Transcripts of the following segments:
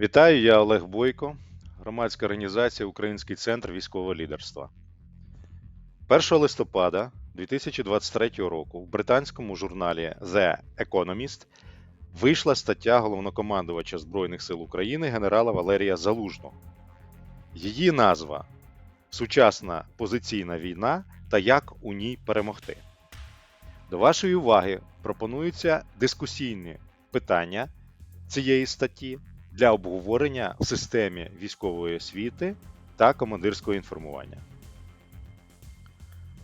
Вітаю, я Олег Бойко, громадська організація Український центр військового лідерства. 1 листопада 2023 року в британському журналі The Economist вийшла стаття головнокомандувача Збройних сил України генерала Валерія Залужного. Її назва Сучасна позиційна війна та як у ній перемогти. До вашої уваги пропонуються дискусійні питання цієї статті для обговорення в системі військової освіти та командирського інформування.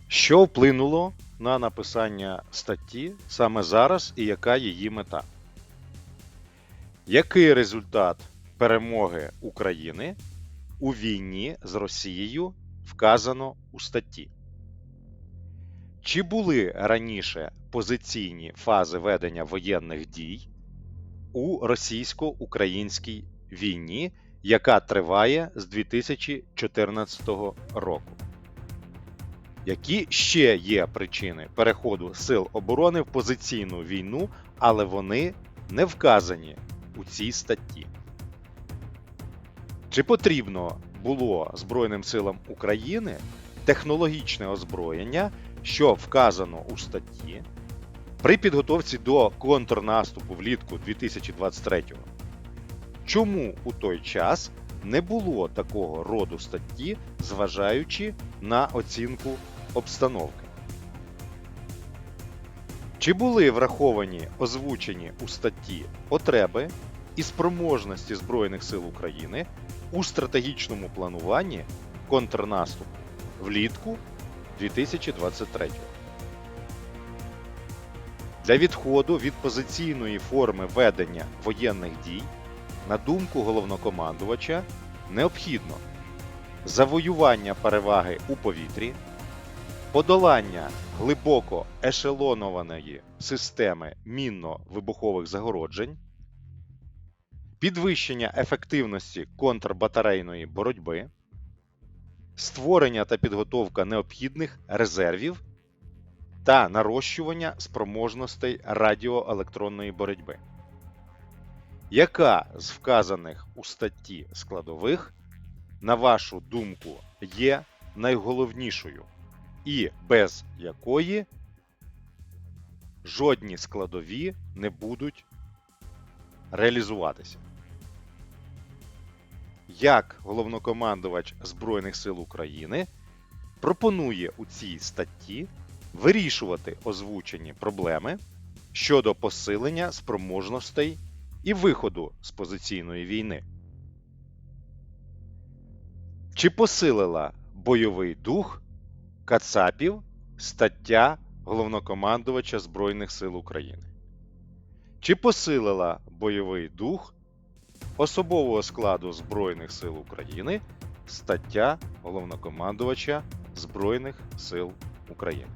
Що вплинуло на написання статті саме зараз і яка її мета? Який результат перемоги України у війні з Росією вказано у статті? Чи були раніше позиційні фази ведення воєнних дій у російсько-українській війні, яка триває з 2014 року? Які ще є причини переходу Сил оборони в позиційну війну, але вони не вказані у цій статті? Чи потрібно було Збройним силам України технологічне озброєння, що вказано у статті, при підготовці до контрнаступу влітку 2023-го, Чому у той час не було такого роду статті, зважаючи на оцінку обстановки? Чи були враховані озвучені у статті потреби і спроможності Збройних сил України у стратегічному плануванні контрнаступу влітку 2023 Для відходу від позиційної форми ведення воєнних дій, на думку головнокомандувача, необхідно завоювання переваги у повітрі, подолання глибоко ешелонованої системи мінно-вибухових загороджень, підвищення ефективності контрбатарейної боротьби, створення та підготовка необхідних резервів та нарощування спроможностей радіоелектронної боротьби. Яка з вказаних у статті складових, на вашу думку, є найголовнішою і без якої жодні складові не будуть реалізуватися? Як головнокомандувач Збройних сил України пропонує у цій статті вирішувати озвучені проблеми щодо посилення спроможностей і виходу з позиційної війни? Чи посилила бойовий дух Кацапів стаття головнокомандувача Збройних сил України? Чи посилила бойовий дух особового складу Збройних сил України стаття головнокомандувача Збройних сил України?